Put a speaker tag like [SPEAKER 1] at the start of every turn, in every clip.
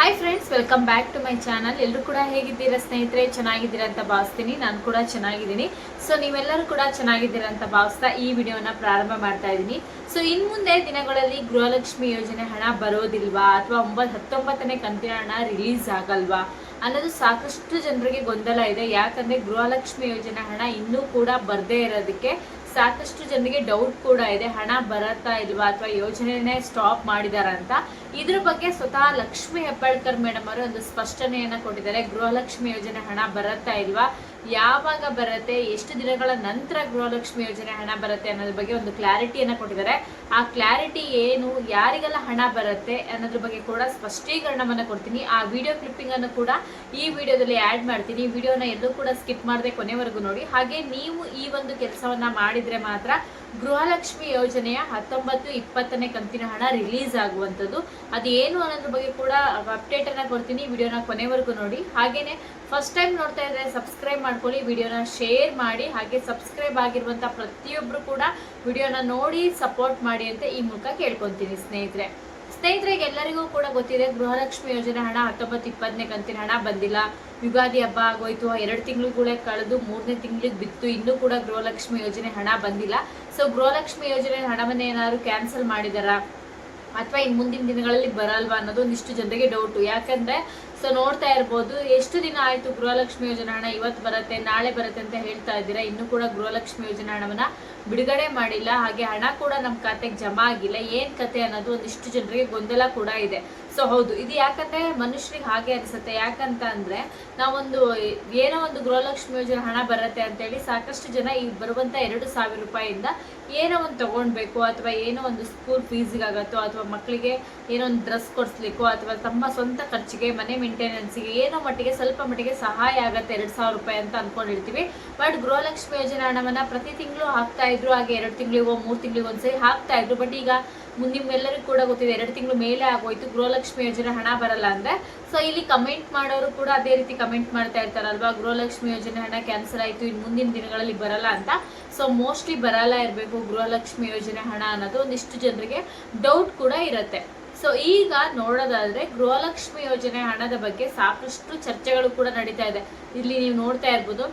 [SPEAKER 1] Hi friends welcome back to my channel ಎಲ್ಲರೂ ಕೂಡ ಹೇಗಿದ್ದೀರಾ ಸ್ನೇಹಿತರೆ? ಚೆನ್ನಾಗಿದ್ದೀರಾ ಅಂತ ಭಾವಿಸ್ತೀನಿ. ನಾನು ಕೂಡ ಚೆನ್ನಾಗಿದ್ದೀನಿ. ಸೊ ನೀವೆಲ್ಲರೂ ಕೂಡ ಚೆನ್ನಾಗಿದ್ದೀರಾ ಅಂತ ಭಾವಿಸ್ತಾ ಈ ವಿಡಿಯೋನ ಪ್ರಾರಂಭ ಮಾಡ್ತಾ ಇದ್ದೀನಿ. ಸೊ ಇನ್ನು ಮುಂದೆ ದಿನಗಳಲ್ಲಿ ಗೃಹಲಕ್ಷ್ಮಿ ಯೋಜನೆ ಹಣ ಬರೋದಿಲ್ವಾ? ಅಥವಾ ಒಂಬತ್ತು ಹತ್ತೊಂಬತ್ತನೇ ಕಂತಿನ ಹಣ ರಿಲೀಸ್ ಆಗಲ್ವಾ? ಅನ್ನೋದು ಸಾಕಷ್ಟು ಜನರಿಗೆ ಗೊಂದಲ ಇದೆ. ಯಾಕಂದ್ರೆ ಗೃಹಲಕ್ಷ್ಮಿ ಯೋಜನೆ ಹಣ ಇನ್ನೂ ಕೂಡ ಬರದೇ ಇರೋದಕ್ಕೆ ಸಾಕಷ್ಟು ಜನರಿಗೆ ಡೌಟ್ ಕೂಡ ಇದೆ. ಹಣ ಬರತ್ತಾ ಇಲ್ವಾ ಅಥವಾ ಯೋಜನೆನೇ ಸ್ಟಾಪ್ ಮಾಡಿದಾರ ಅಂತ. ಇದ್ರ ಬಗ್ಗೆ ಸ್ವತಃ ಲಕ್ಷ್ಮಿ ಹೆಬ್ಬಾಳ್ಕರ್ ಮೇಡಮ್ ಅವರು ಒಂದು ಸ್ಪಷ್ಟನೆಯನ್ನ ಕೊಟ್ಟಿದ್ದಾರೆ. ಗೃಹಲಕ್ಷ್ಮಿ ಯೋಜನೆ ಹಣ ಬರತ್ತಾ ಇಲ್ವಾ? ಯಾವಾಗ ಬರುತ್ತೆ, ಎಷ್ಟು ದಿನಗಳ ನಂತರ ಗೃಹಲಕ್ಷ್ಮಿ ಯೋಜನೆ ಹಣ ಬರುತ್ತೆ ಅನ್ನೋದ್ರ ಬಗ್ಗೆ ಒಂದು ಕ್ಲಾರಿಟಿಯನ್ನ ಕೊಟ್ಟಿದ್ದಾರೆ. ಆ ಕ್ಲಾರಿಟಿ ಏನು, ಯಾರಿಗೆಲ್ಲ ಹಣ ಬರುತ್ತೆ ಅನ್ನೋದ್ರ ಬಗ್ಗೆ ಕೂಡ ಸ್ಪಷ್ಟೀಕರಣವನ್ನು ಕೊಡ್ತೀನಿ. ಆ ವಿಡಿಯೋ ಕ್ಲಿಪ್ಪಿಂಗ್ ಅನ್ನು ಕೂಡ ಈ ವಿಡಿಯೋದಲ್ಲಿ ಆಡ್ ಮಾಡ್ತೀನಿ. ವಿಡಿಯೋನ ಎಲ್ಲೂ ಕೂಡ ಸ್ಕಿಪ್ ಮಾಡದೆ ಕೊನೆವರೆಗೂ ನೋಡಿ. ಹಾಗೆ ನೀವು ಈ ಒಂದು ಕೆಲಸವನ್ನ ಮಾಡಿದ್ರೆ ಮಾತ್ರ ಗೃಹಲಕ್ಷ್ಮಿ ಯೋಜನೆಯ ಹತ್ತೊಂಬತ್ತು, ಇಪ್ಪತ್ತನೇ ಕಂತಿನ ಹಣ ರಿಲೀಸ್ ಆಗುವಂಥದ್ದು. ಅದು ಏನು ಅನ್ನೋದ್ರ ಬಗ್ಗೆ ಕೂಡ ಅಪ್ಡೇಟ್ ಅನ್ನ ಕೊಡ್ತೀನಿ ವಿಡಿಯೋನ ಕೊನೆವರೆಗೂ ನೋಡಿ. ಹಾಗೆಯೇ ಫಸ್ಟ್ ಟೈಮ್ ನೋಡ್ತಾ ಇದ್ರೆ ಸಬ್ಸ್ಕ್ರೈಬ್ ಮಾಡ್ಕೊಳ್ಳಿ, ವಿಡಿಯೋನ ಶೇರ್ ಮಾಡಿ, ಹಾಗೆ ಸಬ್ಸ್ಕ್ರೈಬ್ ಆಗಿರುವಂಥ ಪ್ರತಿಯೊಬ್ರು ಕೂಡ ವಿಡಿಯೋನ ನೋಡಿ ಸಪೋರ್ಟ್ ಮಾಡಿ ಅಂತ ಈ ಮೂಲಕ ಕೇಳ್ಕೊಂತೀನಿ ಸ್ನೇಹಿತರೆ. ಸ್ನೇಹಿತರೆ ಎಲ್ಲರಿಗೂ ಕೂಡ ಗೊತ್ತಿದೆ, ಗೃಹಲಕ್ಷ್ಮಿ ಯೋಜನೆ ಹಣ ಹತ್ತೊಂಬತ್ತು ಇಪ್ಪತ್ತನೇ ಕಂತಿನ ಹಣ ಬಂದಿಲ್ಲ. ಯುಗಾದಿ ಹಬ್ಬ ಆಗೋಯ್ತು ಎರಡು ತಿಂಗಳುಗಳೇ ಕಳೆದು ಮೂರನೇ ತಿಂಗಳಿಗೆ ಬಿತ್ತು. ಇನ್ನೂ ಕೂಡ ಗೃಹಲಕ್ಷ್ಮಿ ಯೋಜನೆ ಹಣ ಬಂದಿಲ್ಲ. ಸೊ ಗೃಹಲಕ್ಷ್ಮಿ ಯೋಜನೆ ಹಣವನ್ನ ಏನಾದ್ರು ಕ್ಯಾನ್ಸಲ್ ಮಾಡಿದಾರಾ? ಅಥವಾ ಇನ್ನು ಮುಂದಿನ ದಿನಗಳಲ್ಲಿ ಬರಲ್ವಾ ಅನ್ನೋದು ಒಂದಿಷ್ಟು ಜನರಿಗೆ ಡೌಟು ಯಾಕಂದ್ರೆ ಸೊ ನೋಡ್ತಾ ಇರ್ಬೋದು, ಎಷ್ಟು ದಿನ ಆಯ್ತು ಗೃಹಲಕ್ಷ್ಮಿ ಯೋಜನಾ ಹಣ ಇವತ್ತು ಬರುತ್ತೆ, ನಾಳೆ ಬರುತ್ತೆ ಅಂತ ಹೇಳ್ತಾ ಇದ್ದೀರಾ? ಇನ್ನೂ ಕೂಡ ಗೃಹಲಕ್ಷ್ಮಿ ಯೋಜನೆ ಹಣವನ್ನ ಬಿಡುಗಡೆ ಮಾಡಿಲ್ಲ. ಹಾಗೆ ಹಣ ಕೂಡ ನಮ್ಮ ಖಾತೆಗೆ ಜಮಾ ಆಗಿಲ್ಲ. ಏನ್ ಕತೆ ಅನ್ನೋದು ಒಂದಿಷ್ಟು ಜನರಿಗೆ ಗೊಂದಲ ಕೂಡ ಇದೆ. ಸೊ ಹೌದು, ಇದು ಯಾಕಂದ್ರೆ ಮನುಷ್ಯರಿಗೆ ಹಾಗೆ ಅನಿಸುತ್ತೆ. ಯಾಕಂತ ಅಂದ್ರೆ ನಾವೊಂದು ಏನೋ ಒಂದು ಗೃಹಲಕ್ಷ್ಮಿ ಯೋಜನೆ ಹಣ ಬರುತ್ತೆ ಅಂತೇಳಿ ಸಾಕಷ್ಟು ಜನ ಈ ಬರುವಂತ ಎರಡು ಸಾವಿರ ರೂಪಾಯಿಯಿಂದ ಏನೋ ಒಂದು ತಗೊಳ್ಬೇಕು ಅಥವಾ ಏನೋ ಒಂದು ಸ್ಕೂಲ್ ಫೀಸ್ಗಾಗತ್ತೋ ಅಥವಾ ಮಕ್ಕಳಿಗೆ ಏನೋ ಒಂದು ಡ್ರೆಸ್ ಕೊಡಿಸ್ಲಿಕ್ಕೋ ಅಥವಾ ತಮ್ಮ ಸ್ವಂತ ಖರ್ಚಿಗೆ, ಮನೆ ಮೇಂಟೆನೆನ್ಸ್ಗೆ ಏನೋ ಮಟ್ಟಿಗೆ ಸ್ವಲ್ಪ ಮಟ್ಟಿಗೆ ಸಹಾಯ ಆಗತ್ತೆ ಎರಡು ಸಾವಿರ ರೂಪಾಯಿ ಅಂತ ಅಂದ್ಕೊಂಡಿರ್ತೀವಿ ಬಟ್ ಗೃಹಲಕ್ಷ್ಮಿ ಯೋಜನೆ ಹಣವನ್ನ ಪ್ರತಿ ತಿಂಗಳು ಹಾಕ್ತಾ ಇದ್ರು, ಹಾಗೆ ಎರಡು ತಿಂಗಳಿಗೋ, ಮೂರು ತಿಂಗಳಿಗೆ ಒಂದ್ಸರಿ ಹಾಕ್ತಾ ಇದ್ರು. ಬಟ್ ಈಗ ನಿಮ್ಮೆಲ್ಲರಿಗೂ ಕೂಡ ಗೊತ್ತಿದೆ, ಎರಡು ತಿಂಗಳು ಮೇಲೆ ಆಗೋಯ್ತು, ಗೃಹಲಕ್ಷ್ಮಿ ಯೋಜನೆ ಹಣ ಬರಲ್ಲ ಅಂದ್ರೆ. ಸೊ ಇಲ್ಲಿ ಕಮೆಂಟ್ ಮಾಡೋರು ಕೂಡ ಅದೇ ರೀತಿ ಕಮೆಂಟ್ ಮಾಡ್ತಾ ಇರ್ತಾರಲ್ವಾ, ಗೃಹಲಕ್ಷ್ಮಿ ಯೋಜನೆ ಹಣ ಕ್ಯಾನ್ಸಲ್ ಆಯ್ತು, ಇನ್ನು ಮುಂದಿನ ದಿನಗಳಲ್ಲಿ ಬರಲ್ಲ ಅಂತ. ಸೊ ಮೋಸ್ಟ್ಲಿ ಬರಲ್ಲ ಇರಬೇಕು ಗೃಹಲಕ್ಷ್ಮಿ ಯೋಜನೆ ಹಣ ಅನ್ನೋದು, ಒಂದಿಷ್ಟು ಜನರಿಗೆ ಡೌಟ್ ಕೂಡ ಇರುತ್ತೆ. ಸೊ ಈಗ ನೋಡೋದಾದ್ರೆ ಗೃಹಲಕ್ಷ್ಮಿ ಯೋಜನೆ ಹಣದ ಬಗ್ಗೆ ಸಾಕಷ್ಟು ಚರ್ಚೆಗಳು ಕೂಡ ನಡೀತಾ ಇದೆ. ಇಲ್ಲಿ ನೀವು ನೋಡ್ತಾ ಇರ್ಬೋದು,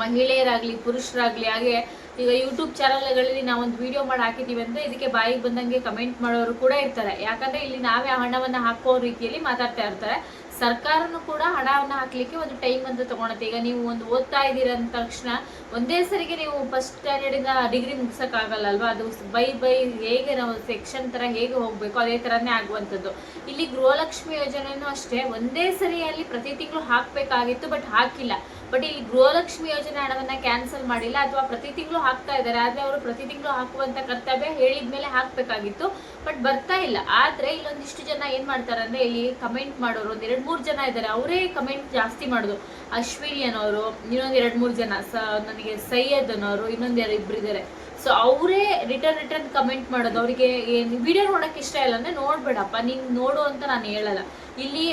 [SPEAKER 1] ಮಹಿಳೆಯರಾಗ್ಲಿ, ಪುರುಷರಾಗ್ಲಿ, ಹಾಗೆ ಈಗ ಯೂಟ್ಯೂಬ್ ಚಾನಲ್ಗಳಲ್ಲಿ ನಾವೊಂದು ವಿಡಿಯೋ ಮಾಡಿ ಹಾಕಿದೀವಿ ಅಂದರೆ ಇದಕ್ಕೆ ಬಾಯಿಗೆ ಬಂದಂಗೆ ಕಮೆಂಟ್ ಮಾಡೋರು ಕೂಡ ಇರ್ತಾರೆ. ಯಾಕಂದ್ರೆ ಇಲ್ಲಿ ನಾವೇ ಹಣವನ್ನು ಹಾಕೋ ರೀತಿಯಲ್ಲಿ ಮಾತಾಡ್ತಾ ಇರ್ತಾರೆ. ಸರ್ಕಾರನು ಕೂಡ ಹಣವನ್ನು ಹಾಕಲಿಕ್ಕೆ ಒಂದು ಟೈಮ್ ಅಂತ ತಗೊಳತ್ತೆ. ಈಗ ನೀವು ಒಂದು ಓದ್ತಾ ಇದ್ದೀರ ಅಂದ ತಕ್ಷಣ ಒಂದೇ ಸರಿಗೆ ನೀವು ಫಸ್ಟ್ ಸ್ಟ್ಯಾಂಡರ್ಡ್ ಇಂದ ಡಿಗ್ರಿ ಮುಗಿಸೋಕ್ಕಾಗಲ್ಲ ಅಲ್ವಾ? ಅದು ಬೈ ಬೈ ಹೇಗೆ ನಾವು ಸೆಕ್ಷನ್ ತರ ಹೇಗೆ ಹೋಗಬೇಕು? ಅದೇ ಥರನೇ ಆಗುವಂಥದ್ದು. ಇಲ್ಲಿ ಗೃಹಲಕ್ಷ್ಮಿ ಯೋಜನೆನೂ ಅಷ್ಟೇ. ಒಂದೇ ಸರಿಯಲ್ಲಿ ಪ್ರತಿ ತಿಂಗಳು ಹಾಕ್ಬೇಕಾಗಿತ್ತು ಬಟ್ ಹಾಕಿಲ್ಲ. ಬಟ್ ಇಲ್ಲಿ ಗೃಹಲಕ್ಷ್ಮಿ ಯೋಜನೆ ಹಣವನ್ನ ಕ್ಯಾನ್ಸಲ್ ಮಾಡಿಲ್ಲ ಅಥವಾ ಪ್ರತಿ ತಿಂಗಳು ಹಾಕ್ತಾ ಇದ್ದಾರೆ. ಆದ್ರೆ ಅವರು ಪ್ರತಿ ತಿಂಗಳು ಹಾಕುವಂತ ಕರ್ತವ್ಯ ಹೇಳಿದ ಮೇಲೆ ಹಾಕ್ಬೇಕಾಗಿತ್ತು, ಬಟ್ ಬರ್ತಾ ಇಲ್ಲ. ಆದ್ರೆ ಇಲ್ಲೊಂದಿಷ್ಟು ಜನ ಏನ್ ಮಾಡ್ತಾರೆ ಅಂದ್ರೆ ಇಲ್ಲಿ ಕಮೆಂಟ್ ಮಾಡೋರು, ಒಂದ್ ಮೂರು ಮೂರ್ ಜನ ಇದ್ದಾರೆ, ಅವರೇ ಕಮೆಂಟ್ ಜಾಸ್ತಿ ಮಾಡುದು. ಅಶ್ವಿನಿ ಅನ್ನೋರು, ಇನ್ನೊಂದು ಎರಡು ಮೂರು ಜನ, ಸ, ನನಗೆ ಸೈಯದ್ ಅನ್ನೋರು, ಇನ್ನೊಂದು ಎರಡು ಇಬ್ರು ಇದ್ದಾರೆ ಸೊ ಅವರೇ ರಿಟರ್ನ್ ರಿಟರ್ನ್ ಕಮೆಂಟ್ ಮಾಡೋದು, ಅವರಿಗೆ ಏನು ವಿಡಿಯೋ ನೋಡೋಕೆ ಇಷ್ಟ ಇಲ್ಲ ಅಂದರೆ ನೋಡಬೇಡಪ್ಪ, ನೀನು ನೋಡು ಅಂತ ನಾನು ಹೇಳಲ್ಲ. ಇಲ್ಲಿ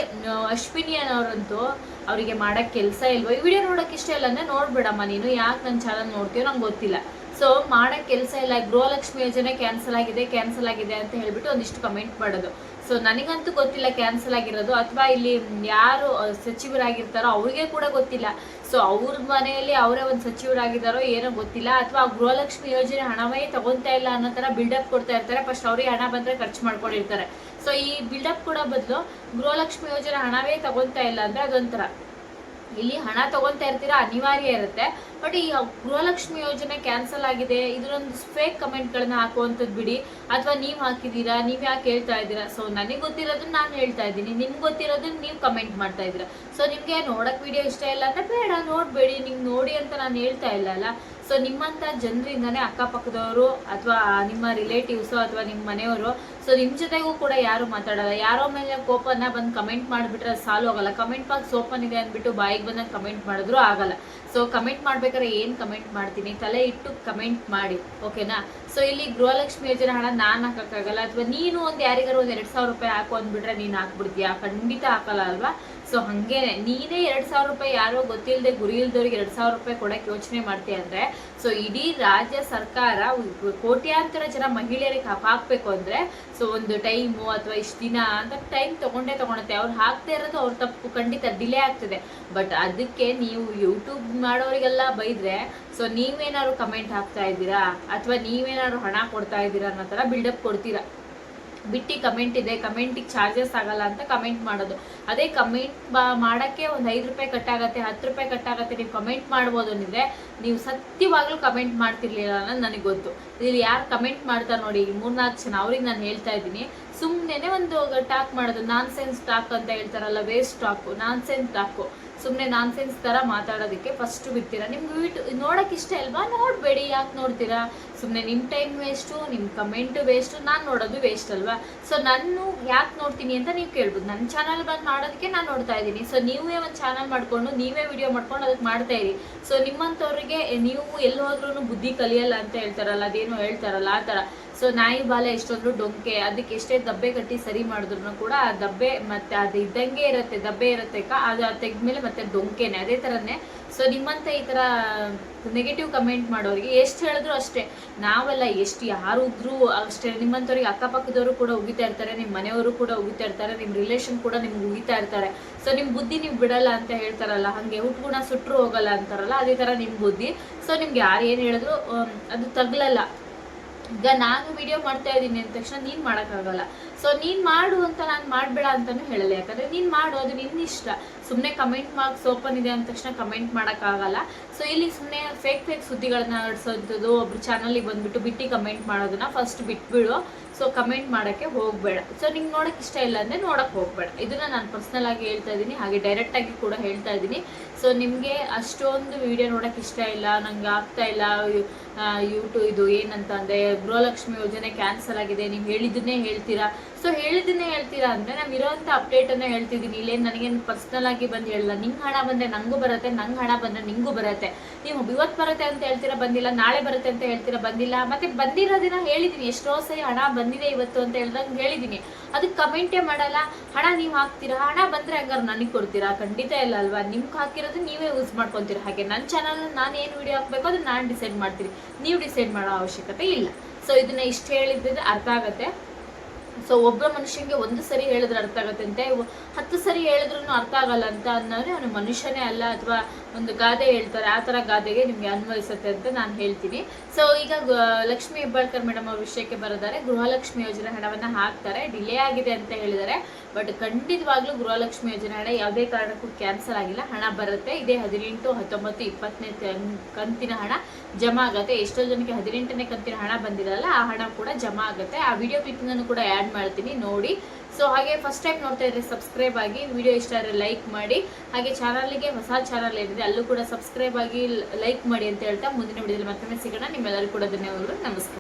[SPEAKER 1] ಅಶ್ವಿನಿ ಅನ್ನೋರಂತೂ ಅವರಿಗೆ ಮಾಡೋಕ್ಕೆ ಕೆಲಸ ಇಲ್ವೋ, ಈ ವಿಡಿಯೋ ನೋಡೋಕೆ ಇಷ್ಟ ಇಲ್ಲ ಅಂದರೆ ನೋಡಬೇಡಮ್ಮ ನೀನು, ಯಾಕೆ ನನ್ನ ಚಾನಲ್ ನೋಡ್ತೀಯೋ ನಂಗೆ ಗೊತ್ತಿಲ್ಲ. ಸೊ ಮಾಡೋಕ್ಕೆ ಕೆಲಸ ಇಲ್ಲ, ಗೃಹಲಕ್ಷ್ಮಿ ಯೋಜನೆ ಕ್ಯಾನ್ಸಲ್ ಆಗಿದೆ ಕ್ಯಾನ್ಸಲ್ ಆಗಿದೆ ಅಂತ ಹೇಳಿಬಿಟ್ಟು ಒಂದಿಷ್ಟು ಕಮೆಂಟ್ ಮಾಡೋದು. ಸೊ ನನಗಂತೂ ಗೊತ್ತಿಲ್ಲ ಕ್ಯಾನ್ಸಲ್ ಆಗಿರೋದು ಅಥವಾ ಇಲ್ಲಿ ಯಾರು ಸಚಿವರಾಗಿರ್ತಾರೋ ಅವ್ರಿಗೆ ಕೂಡ ಗೊತ್ತಿಲ್ಲ. ಸೊ ಅವ್ರ ಮನೆಯಲ್ಲಿ ಅವರೇ ಒಂದು ಸಚಿವರಾಗಿದ್ದಾರೋ ಏನೋ ಗೊತ್ತಿಲ್ಲ. ಅಥವಾ ಗೃಹಲಕ್ಷ್ಮಿ ಯೋಜನೆ ಹಣವೇ ತಗೊಂತಾ ಇಲ್ಲ ಅನ್ನೋ ಥರ ಬಿಲ್ಡಪ್ ಕೊಡ್ತಾ ಇರ್ತಾರೆ. ಫಸ್ಟ್ ಅವ್ರಿಗೆ ಹಣ ಬಂದ್ರೆ ಖರ್ಚು ಮಾಡ್ಕೊಂಡಿರ್ತಾರೆ. ಸೊ ಈ ಬಿಲ್ಡಪ್ ಕೂಡ ಬದಲು ಗೃಹಲಕ್ಷ್ಮಿ ಯೋಜನೆ ಹಣವೇ ತಗೊಂತಾ ಇಲ್ಲ ಅಂದ್ರೆ ಅದೊಂಥರ. ಇಲ್ಲಿ ಹಣ ತಗೊಳ್ತಾ ಇರ್ತೀರಾ ಅನಿವಾರ್ಯ ಇರುತ್ತೆ. ಬಟ್ ಈ ಗೃಹಲಕ್ಷ್ಮಿ ಯೋಜನೆ ಕ್ಯಾನ್ಸಲ್ ಆಗಿದೆ. ಇದರೊಂದು ಫೇಕ್ ಕಮೆಂಟ್ಗಳನ್ನ ಹಾಕುವಂಥದ್ದು ಬಿಡಿ. ಅಥವಾ ನೀವು ಹಾಕಿದ್ದೀರಾ? ನೀವು ಯಾಕೆ ಹೇಳ್ತಾ ಇದ್ದೀರಾ? ಸೊ ನನಗೆ ಗೊತ್ತಿರೋದನ್ನ ನಾನು ಹೇಳ್ತಾ ಇದ್ದೀನಿ. ನಿಮ್ಗೆ ಗೊತ್ತಿರೋದನ್ನ ನೀವು ಕಮೆಂಟ್ ಮಾಡ್ತಾ ಇದ್ದೀರಾ. ಸೊ ನಿಮಗೆ ನೋಡಕ್ ವಿಡಿಯೋ ಇಷ್ಟ ಇಲ್ಲ ಅಂದ್ರೆ ಬೇಡ, ನೋಡಬೇಡಿ. ನಿಮ್ಗೆ ನೋಡಿ ಅಂತ ನಾನು ಹೇಳ್ತಾ ಇಲ್ಲ ಅಲ್ಲ? ಸೊ ನಿಮ್ಮಂಥ ಜನರಿಂದನೇ ಅಕ್ಕಪಕ್ಕದವರು ಅಥವಾ ನಿಮ್ಮ ರಿಲೇಟಿವ್ಸು ಅಥವಾ ನಿಮ್ಮ ಮನೆಯವರು ಸೊ ನಿಮ್ಮ ಜೊತೆಗೂ ಕೂಡ ಯಾರು ಮಾತಾಡಲ್ಲ. ಯಾರೋ ಮೇಲೆ ಕೋಪನ ಬಂದು ಕಮೆಂಟ್ ಮಾಡಿಬಿಟ್ರೆ ಸಾಲು ಆಗಲ್ಲ. ಕಮೆಂಟ್ ಬಾಕ್ಸ್ ಓಪನ್ ಇದೆ ಅಂದ್ಬಿಟ್ಟು ಬಾಯಿಗೆ ಬಂದಾಗ ಕಮೆಂಟ್ ಮಾಡಿದ್ರು ಆಗಲ್ಲ. ಸೊ ಕಮೆಂಟ್ ಮಾಡ್ಬೇಕಾದ್ರೆ ಏನು ಕಮೆಂಟ್ ಮಾಡ್ತೀನಿ? ತಲೆ ಇಟ್ಟು ಕಮೆಂಟ್ ಮಾಡಿ ಓಕೆನಾ ಸೊ ಇಲ್ಲಿ ಗೃಹಲಕ್ಷ್ಮಿ ಯೋಜನೆ ಹಣ ನಾನು ಹಾಕೋಕ್ಕಾಗಲ್ಲ. ಅಥವಾ, ನೀನು ಒಂದು ಯಾರಿಗಾರು ಒಂದು ಎರಡು ಸಾವಿರ ರೂಪಾಯಿ ಹಾಕು ಅಂದ್ಬಿಟ್ರೆ ನೀನು ಹಾಕ್ಬಿಡ್ತೀಯಾ? ಖಂಡಿತ ಹಾಕಲ್ಲ ಅಲ್ವಾ? ಸೊ ಹಂಗೇನೆ ನೀನೇ ಎರಡು ಸಾವಿರ ರೂಪಾಯಿ ಯಾರೋ ಗೊತ್ತಿಲ್ಲದೆ ಗುರಿ ಇಲ್ದವ್ರಿಗೆ ಎರಡು ಸಾವಿರ ರೂಪಾಯಿ ಕೊಡಕ್ಕೆ ಯೋಚನೆ ಮಾಡ್ತೀಯ ಅಂದರೆ ಸೊ ಇಡೀ ರಾಜ್ಯ ಸರ್ಕಾರ ಕೋಟ್ಯಾಂತರ ಜನ ಮಹಿಳೆಯರಿಗೆ ಹಾಕ್- ಹಾಕ್ಬೇಕು ಅಂದ್ರೆ ಸೊ ಒಂದು ಟೈಮು ಅಥವಾ ಇಷ್ಟು ದಿನ ಅಂತ ಟೈಮ್ ತಗೊಂಡೇ ತಗೊಳುತ್ತೆ. ಅವ್ರು ಹಾಕ್ತಾ ಇರೋದು ಅವ್ರ ತಪ್ಪು. ಖಂಡಿತ ಡಿಲೇ ಆಗ್ತದೆ. ಬಟ್ ಅದಕ್ಕೆ ನೀವು ಯೂಟ್ಯೂಬ್ ಮಾಡೋರಿಗೆಲ್ಲ ಬೈದ್ರೆ ಸೊ ನೀವೇನಾದ್ರು ಕಮೆಂಟ್ ಹಾಕ್ತಾ ಇದ್ದೀರಾ? ಅಥವಾ ನೀವೇನಾದ್ರು ಹಣ ಕೊಡ್ತಾ ಇದ್ದೀರಾ ಅನ್ನೋ ಥರ ಬಿಲ್ಡಪ್ ಕೊಡ್ತೀರಾ? ಬಿಟ್ಟು ಕಮೆಂಟ್ ಇದೆ ಕಮೆಂಟಿಗೆ ಚಾರ್ಜಸ್ ಆಗಲ್ಲ ಅಂತ ಕಮೆಂಟ್ ಮಾಡೋದು. ಅದೇ ಕಮೆಂಟ್ ಮಾಡೋಕ್ಕೆ ಒಂದು ಐದು ರೂಪಾಯಿ ಕಟ್ಟಾಗತ್ತೆ, ಹತ್ತು ರೂಪಾಯಿ ಕಟ್ಟಾಗತ್ತೆ, ನೀವು ಕಮೆಂಟ್ ಮಾಡ್ಬೋದು ಅಂದಿದ್ರೆ ನೀವು ಸತ್ಯವಾಗ್ಲೂ ಕಮೆಂಟ್ ಮಾಡ್ತಿರ್ಲಿಲ್ಲ ಅನ್ನೋದು ನನಗೆ ಗೊತ್ತು. ಇಲ್ಲಿ ಯಾರು ಕಮೆಂಟ್ ಮಾಡ್ತಾರೆ ನೋಡಿ ಮೂರ್ನಾಲ್ಕು ಜನ, ಅವ್ರಿಗೆ ನಾನು ಹೇಳ್ತಾ ಇದ್ದೀನಿ. ಸುಮ್ಮನೆ ಒಂದು ಟಾಕ್ ಮಾಡೋದು ನಾನ್ ಸೆನ್ಸ್ ಟಾಕ್ ಅಂತ ಹೇಳ್ತಾರಲ್ಲ waste talk nonsense talk ಸುಮ್ಮನೆ ನಾನ್ ಸೆನ್ಸ್ ಥರ ಮಾತಾಡೋದಕ್ಕೆ ಫಸ್ಟ್ ಬಿಡ್ತೀರಾ? ನಿಮ್ಗೆ ವೀಟ್ ಇಷ್ಟ ಅಲ್ವಾ? ನೋಡಬೇಡಿ, ಯಾಕೆ ನೋಡ್ತೀರಾ? ಸುಮ್ಮನೆ ನಿಮ್ಮ ಟೈಮ್ ವೇಸ್ಟು ನಿಮ್ಮ ಕಮೆಂಟ್ ವೇಸ್ಟು ನಾನು ನೋಡೋದು ವೇಸ್ಟ್ ಅಲ್ವಾ? ಸೊ ನಾನು ಯಾಕೆ ನೋಡ್ತೀನಿ ಅಂತ ನೀವು ಕೇಳ್ಬೋದು. ನನ್ನ ಚಾನಲ್ ಬಂದು ಮಾಡೋದಕ್ಕೆ ನಾನು ನೋಡ್ತಾ ಇದ್ದೀನಿ. ಸೊ ನೀವೇ ಒಂದು ಚಾನಲ್ ಮಾಡಿಕೊಂಡು, ನೀವೇ ವಿಡಿಯೋ ಮಾಡ್ಕೊಂಡು ಅದಕ್ಕೆ ಮಾಡ್ತಾ ಇರಿ. ಸೊ ನಿಮ್ಮಂಥವ್ರಿಗೆ ನೀವು ಎಲ್ಲಿ ಬುದ್ಧಿ ಕಲಿಯಲ್ಲ ಅಂತ ಹೇಳ್ತಾರಲ್ಲ, ಅದೇನೋ ಹೇಳ್ತಾರಲ್ಲ, ಆ ಥರ. ಸೊ ನಾಯಿ ಬಾಲ ಎಷ್ಟೊಂದ್ರು ಡೊಂಕೆ, ಅದಕ್ಕೆ ಎಷ್ಟೇ ದಬ್ಬೆ ಕಟ್ಟಿ ಸರಿ ಮಾಡಿದ್ರು ಕೂಡ ಆ ದಬ್ಬೆ ಮತ್ತೆ ಅದು ಇದ್ದಂಗೆ ಇರುತ್ತೆ, ದಬ್ಬೆ ಇರುತ್ತೆ ಅದು ತೆಗ್ದ್ಮೇಲೆ ಮತ್ತೆ ಡೊಂಕೆನೆ, ಅದೇ ಥರನೇ ಸೊ ನಿಮ್ಮಂತ ಈ ಥರ ನೆಗೆಟಿವ್ ಕಮೆಂಟ್ ಮಾಡೋರಿಗೆ ಎಷ್ಟು ಹೇಳಿದ್ರು ಅಷ್ಟೇ. ನಾವೆಲ್ಲ ಎಷ್ಟು ಯಾರು ಇದ್ರೂ ಅಷ್ಟೇ ನಿಮ್ಮಂಥವ್ರಿಗೆ ಅಕ್ಕಪಕ್ಕದವರು ಕೂಡ ಉಗಿತಾ ಇರ್ತಾರೆ ನಿಮ್ಮ ಮನೆಯವರು ಕೂಡ ಉಗಿತಾ ಇರ್ತಾರೆ ನಿಮ್ಮ ರಿಲೇಷನ್ ಕೂಡ ನಿಮ್ಗೆ ಉಗಿತಾ ಇರ್ತಾರೆ. ಸೊ ನಿಮ್ಮ ಬುದ್ಧಿ ನೀವು ಬಿಡಲ್ಲ ಅಂತ ಹೇಳ್ತಾರಲ್ಲ, ಹಾಗೆ ಹುಟ್ಗುಣ ಸುಟ್ಟರು ಹೋಗಲ್ಲ ಅಂತಾರಲ್ಲ, ಅದೇ ಥರ ನಿಮ್ಮ ಬುದ್ಧಿ. ಸೊ ನಿಮ್ಗೆ ಯಾರು ಏನು ಹೇಳಿದ್ರು ಅದು ತಗ್ಲಲ್ಲ. ಈಗ ನಾನು ವಿಡಿಯೋ ಮಾಡ್ತಾ ಇದ್ದೀನಿ ಅಂದ ತಕ್ಷಣ ನೀನು ಮಾಡೋಕ್ಕಾಗಲ್ಲ. ಸೊ ನೀನು ಮಾಡು ಅಂತ ನಾನು ಮಾಡಬೇಡ ಅಂತಲೂ ಹೇಳಲ್ಲ. ಯಾಕಂದರೆ ನೀನು ಮಾಡು, ಅದು ನಿನ್ನ ಇಷ್ಟ ಸುಮ್ಮನೆ ಕಮೆಂಟ್ ಮಾರ್ಕ್ಸ್ ಓಪನ್ ಇದೆ ಅಂದ ತಕ್ಷಣ ಕಮೆಂಟ್ ಮಾಡೋಕ್ಕಾಗಲ್ಲ. ಸೊ ಇಲ್ಲಿ ಸುಮ್ಮನೆ ಫೇಕ್ ಫೇಕ್ ಸುದ್ದಿಗಳನ್ನ ನಡೆಸೋದು ಒಬ್ರು ಚಾನಲಿಗೆ ಬಂದ್ಬಿಟ್ಟು ಬಿಟ್ಟು ಕಮೆಂಟ್ ಮಾಡೋದನ್ನ ಫಸ್ಟ್ ಬಿಟ್ಬಿಡು. ಸೊ ಕಮೆಂಟ್ ಮಾಡೋಕ್ಕೆ ಹೋಗಬೇಡ. ಸೊ ನಿಂಗೆ ನೋಡೋಕೆ ಇಷ್ಟ ಇಲ್ಲ ಅಂದರೆ ನೋಡೋಕೆ ಹೋಗಬೇಡ. ಇದನ್ನು ನಾನು ಪರ್ಸ್ನಲ್ ಆಗಿ ಹೇಳ್ತಾ ಇದ್ದೀನಿ ಹಾಗೆ ಡೈರೆಕ್ಟಾಗಿ ಕೂಡ ಹೇಳ್ತಾ ಇದ್ದೀನಿ ಸೊ ನಿಮಗೆ ಅಷ್ಟೊಂದು ವಿಡಿಯೋ ನೋಡೋಕೆ ಇಷ್ಟ ಇಲ್ಲ, ನಂಗೆ ಆಗ್ತಾ ಇಲ್ಲ ಯೂಟ್ಯೂಬ್ ಇದು ಏನಂತ ಅಂದರೆ ಗೃಹಲಕ್ಷ್ಮಿ ಯೋಜನೆ ಕ್ಯಾನ್ಸಲ್ ಆಗಿದೆ, ನೀವು ಹೇಳಿದ್ದನ್ನೇ ಹೇಳ್ತೀರಾ? ಸೊ ಹೇಳಿದ್ದನ್ನೇ ಹೇಳ್ತೀರಾ ಅಂದರೆ ನಾವು ಇರೋವಂಥ ಅಪ್ಡೇಟನ್ನು ಹೇಳ್ತಿದ್ದೀನಿ ಇಲ್ಲೇನು ನನಗೇನು ಪರ್ಸ್ನಲ್ ಆಗಿ ಬಂದು ಹೇಳಲ್ಲ. ನಿಂಗೆ ಹಣ ಬಂದರೆ ನನಗೂ ಬರುತ್ತೆ, ನಂಗೆ ಹಣ ಬಂದರೆ ನಿಂಗೂ ಬರುತ್ತೆ. ನೀವು ಇವತ್ತು ಬರುತ್ತೆ ಅಂತ ಹೇಳ್ತೀರಾ, ಬಂದಿಲ್ಲ, ನಾಳೆ ಬರುತ್ತೆ ಅಂತ ಹೇಳ್ತೀರಾ, ಬಂದಿಲ್ಲ. ಮತ್ತು ಬಂದಿರೋ ದಿನ ಹೇಳಿದ್ದೀನಿ ಎಷ್ಟೋ ಸರಿ ಹಣ ಬಂದಿದೆ ಇವತ್ತು ಅಂತ ಹೇಳ್ದಂಗೆ ಹೇಳಿದ್ದೀನಿ ಅದಕ್ಕೆ ಕಮೆಂಟೇ ಮಾಡಲ್ಲ. ಹಣ ನೀವು ಹಾಕ್ತೀರಾ? ಹಣ ಬಂದರೆ ಹಂಗಾರೆ ನನಗೆ ಕೊಡ್ತೀರಾ? ಖಂಡಿತ ಇಲ್ಲ ಅಲ್ವಾ? ನಿಮ್ಗೆ ಹಾಕಿರೋದು ನೀವೇ ಯೂಸ್ ಮಾಡ್ಕೊತೀರಾ ಹಾಗೆ? ನನ್ನ ಚಾನಲ್ ನಾನು ಏನು ವಿಡಿಯೋ ಹಾಕ್ಬೇಕು ಅದು ನಾನು ಡಿಸೈಡ್ ಮಾಡ್ತೀನಿ. ನೀವು ಡಿಸೈಡ್ ಮಾಡೋ ಅವಶ್ಯಕತೆ ಇಲ್ಲ. ಸೊ ಇದನ್ನ ಇಷ್ಟು ಹೇಳಿದ್ರೆ ಅರ್ಥ ಆಗುತ್ತೆ. ಸೊ ಒಬ್ಬ ಮನುಷ್ಯನಿಗೆ ಒಂದು ಸರಿ ಹೇಳಿದ್ರೆ ಅರ್ಥ ಆಗುತ್ತೆ ಅಂತೆ. ಹತ್ತು ಸರಿ ಹೇಳಿದ್ರು ಅರ್ಥ ಆಗಲ್ಲ ಅಂತ ಅನ್ನೋದ್ರೆ ಅವನು ಮನುಷ್ಯನೇ ಅಲ್ಲ ಅಥವಾ ಒಂದು ಗಾದೆ ಹೇಳ್ತಾರೆ, ಆ ಥರ ಗಾದೆಗೆ ನಿಮಗೆ ಅನ್ವಯಿಸುತ್ತೆ ಅಂತ ನಾನು ಹೇಳ್ತೀನಿ. ಸೊ ಈಗ ಲಕ್ಷ್ಮಿ ಹೆಬ್ಬಾಳ್ಕರ್ ಮೇಡಮ್ ಅವ್ರ ವಿಷಯಕ್ಕೆ ಬರೋದಾರೆ. ಗೃಹಲಕ್ಷ್ಮಿ ಯೋಜನೆ ಹಣವನ್ನು ಹಾಕ್ತಾರೆ. ಡಿಲೇ ಆಗಿದೆ ಅಂತ ಹೇಳಿದ್ದಾರೆ ಬಟ್ ಖಂಡಿತವಾಗ್ಲೂ ಗೃಹಲಕ್ಷ್ಮಿ ಯೋಜನೆ ಹಣ ಯಾವುದೇ ಕಾರಣಕ್ಕೂ ಕ್ಯಾನ್ಸಲ್ ಆಗಿಲ್ಲ. ಹಣ ಬರುತ್ತೆ. ಇದೇ ಹದಿನೆಂಟು ಹತ್ತೊಂಬತ್ತು ಇಪ್ಪತ್ತನೇ ಕಂತಿನ ಹಣ ಜಮಾ ಆಗುತ್ತೆ. ಎಷ್ಟೋ ಜನಕ್ಕೆ ಹದಿನೆಂಟನೇ ಕಂತಿನ ಹಣ ಬಂದಿರಲ್ಲ ಆ ಹಣ ಕೂಡ ಜಮಾ ಆಗುತ್ತೆ. ಆ ವಿಡಿಯೋ ಕ್ಲಿಪ್ಪಿಂಗನ್ನು ಕೂಡ ಆ್ಯಡ್ ಮಾಡ್ತೀನಿ, ನೋಡಿ. ಸೊ ಹಾಗೆ ಫಸ್ಟ್ ಟೈಮ್ ನೋಡ್ತಾ ಇದ್ರೆ ಸಬ್ಸ್ಕ್ರೈಬ್ ಆಗಿ ವಿಡಿಯೋ ಇಷ್ಟ ಆದರೆ ಲೈಕ್ ಮಾಡಿ. ಹಾಗೆ ಚಾನಲ್ಗೆ ಹೊಸ ಚಾನಲ್ ಏನಿದೆ, ಅಲ್ಲೂ ಕೂಡ ಸಬ್ಸ್ಕ್ರೈಬ್ ಆಗಿ ಲೈಕ್ ಮಾಡಿ ಅಂತ ಹೇಳ್ತಾ ಮುಂದಿನ ವಿಡಿಯೋದಲ್ಲಿ ಮತ್ತೊಮ್ಮೆ ಸಿಗೋಣ. ನಿಮ್ಮೆಲ್ಲರೂ ಕೂಡ ಧನ್ಯವಾದಗಳು. ನಮಸ್ಕಾರ.